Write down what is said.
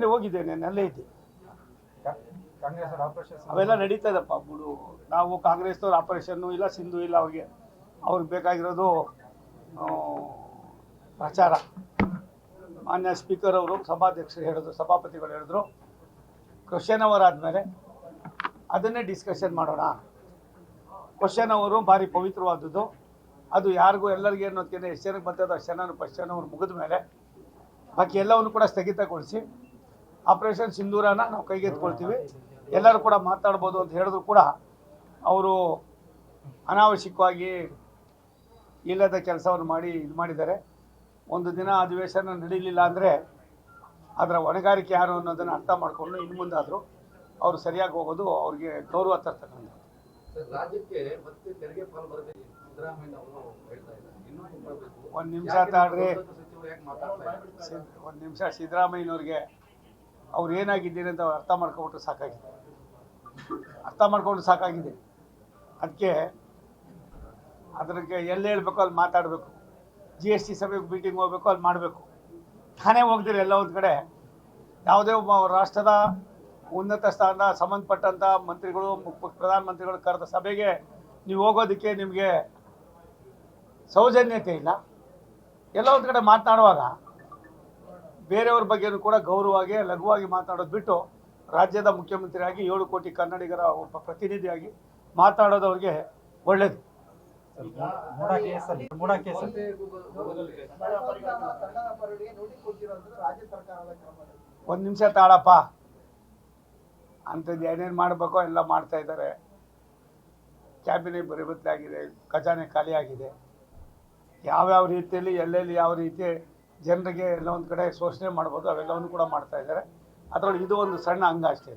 ನೆನೆ ಹೋಗಿದ್ದೇನೆ ಅಲ್ಲೇ ಇದ್ದೆ. ಅವೆಲ್ಲ ನಡೀತದಪ್ಪ ಬಿಡು. ನಾವು ಕಾಂಗ್ರೆಸ್ನವ್ರು ಆಪರೇಷನ್ನು ಇಲ್ಲ ಸಿಂಧು ಇಲ್ಲ ಅವ್ರಿಗೆ. ಅವ್ರಿಗೆ ಬೇಕಾಗಿರೋದು ಪ್ರಚಾರ. ಮಾನ್ಯ ಸ್ಪೀಕರ್ ಅವರು ಸಭಾಧ್ಯಕ್ಷರು ಹೇಳಿದ್ರು ಸಭಾಪತಿಗಳು ಹೇಳಿದ್ರು. ಕ್ವಶನ್ ಅವರ್ ಆದಮೇಲೆ ಅದನ್ನೇ ಡಿಸ್ಕಷನ್ ಮಾಡೋಣ. ಕ್ವಶನ್ ಅವರು ಭಾರಿ ಪವಿತ್ರವಾದದ್ದು. ಅದು ಯಾರಿಗೂ ಎಲ್ಲರಿಗೂ ಅನ್ನೋದಕ್ಕೆ ಎಷ್ಟು ಜನಕ್ಕೆ ಬರ್ತದೆ ಅಷ್ಟು ಜನ ಕ್ವಶನ್ ಅವ್ರು ಮುಗಿದ ಮೇಲೆ ಬಾಕಿ ಎಲ್ಲವನ್ನು ಕೂಡ ಸ್ಥಗಿತಗೊಳಿಸಿ ಆಪರೇಷನ್ ಸಿಂಧೂರನ ನಾವು ಕೈಗೆತ್ಕೊಳ್ತೀವಿ ಎಲ್ಲರೂ ಕೂಡ ಮಾತಾಡ್ಬೋದು ಅಂತ ಹೇಳಿದ್ರು ಕೂಡ ಅವರು ಅನಾವಶ್ಯಕವಾಗಿ ಇಲ್ಲದ ಕೆಲಸವನ್ನು ಮಾಡಿ ಇದು ಮಾಡಿದ್ದಾರೆ. ಒಂದು ದಿನ ಅಧಿವೇಶನ ನಡೀಲಿಲ್ಲ ಅಂದರೆ ಅದರ ಹೊಣೆಗಾರಿಕೆ ಯಾರು ಅನ್ನೋದನ್ನು ಅರ್ಥ ಮಾಡಿಕೊಂಡು ಇನ್ನು ಮುಂದಾದರೂ ಅವರು ಸರಿಯಾಗಿ ಹೋಗೋದು ಅವ್ರಿಗೆ ಗೌರವ ತರ್ತಕ್ಕಂಥ ಸರ್, ರಾಜ್ಯಕ್ಕೆ ಮತ್ತೆ ತೆರಿಗೆ ಪಾಲು ಬರಬೇಕು ಸಿದ್ದರಾಮಯ್ಯ ಹೇಳ್ತಾ ಇದ್ದಾರೆ. ಇನ್ನೂ ತುಂಬಬೇಕು ಒಂದು ನಿಮಿಷ ಇಲ್ಲ ಒಂದು ನಿಮಿಷ ಸಿದ್ದರಾಮಯ್ಯನವ್ರಿಗೆ ಅವ್ರು ಏನಾಗಿದ್ದೀರಿ ಅಂತ ಅರ್ಥ ಮಾಡ್ಕೊಬಿಟ್ಟು ಸಾಕಾಗಿದೆ. ಅರ್ಥ ಮಾಡ್ಕೊಂಡು ಸಾಕಾಗಿದೆ. ಅದಕ್ಕೆ ಅದಕ್ಕೆ ಎಲ್ಲಿ ಹೇಳ್ಬೇಕು ಅಲ್ಲಿ ಮಾತಾಡಬೇಕು. ಜಿ ಎಸ್ ಟಿ ಸಭೆಗೆ ಮೀಟಿಂಗ್ ಹೋಗ್ಬೇಕು, ಅಲ್ಲಿ ಮಾಡಬೇಕು. ತಾನೇ ಹೋಗ್ದಿರಿ ಎಲ್ಲ ಒಂದು ಕಡೆ. ಯಾವುದೇ ಒಬ್ಬ ರಾಷ್ಟ್ರದ ಉನ್ನತ ಸ್ಥಾನದ ಸಂಬಂಧಪಟ್ಟಂಥ ಮಂತ್ರಿಗಳು ಪ್ರಧಾನಮಂತ್ರಿಗಳು ಕರೆದ ಸಭೆಗೆ ನೀವು ಹೋಗೋದಕ್ಕೆ ನಿಮಗೆ ಸೌಜನ್ಯತೆ ಇಲ್ಲ. ಎಲ್ಲ ಒಂದು ಕಡೆ ಮಾತನಾಡುವಾಗ ಬೇರೆಯವ್ರ ಬಗ್ಗೆನೂ ಕೂಡ ಗೌರವವಾಗಿ ಲಘುವಾಗಿ ಮಾತಾಡೋದು ಬಿಟ್ಟು ರಾಜ್ಯದ ಮುಖ್ಯಮಂತ್ರಿಯಾಗಿ ಏಳು ಕೋಟಿ ಕನ್ನಡಿಗರ ಒಬ್ಬ ಪ್ರತಿನಿಧಿಯಾಗಿ ಮಾತಾಡೋದವ್ರಿಗೆ ಒಳ್ಳೇದು. ಒಂದ್ ನಿಮಿಷ ತಾಳಪ್ಪ. ಅಂಥದ್ದು ಏನೇನು ಮಾಡಬೇಕೋ ಎಲ್ಲ ಮಾಡ್ತಾ ಇದ್ದಾರೆ. ಕ್ಯಾಬಿನೆಟ್ ಆಗಿದೆ ಖಜಾನೆ ಖಾಲಿಯಾಗಿದೆ. ಯಾವ್ಯಾವ ರೀತಿಯಲ್ಲಿ ಎಲ್ಲೆಲ್ಲಿ ಯಾವ ರೀತಿ ಜನರಿಗೆ ಎಲ್ಲ ಒಂದು ಕಡೆ ಶೋಷಣೆ ಮಾಡ್ಬೋದು, ಅವೆಲ್ಲವನ್ನು ಕೂಡ ಮಾಡ್ತಾ ಇದ್ದಾರೆ. ಅದರೊಳಗೆ ಇದು ಒಂದು ಸಣ್ಣ ಅಂಗ ಅಷ್ಟೇ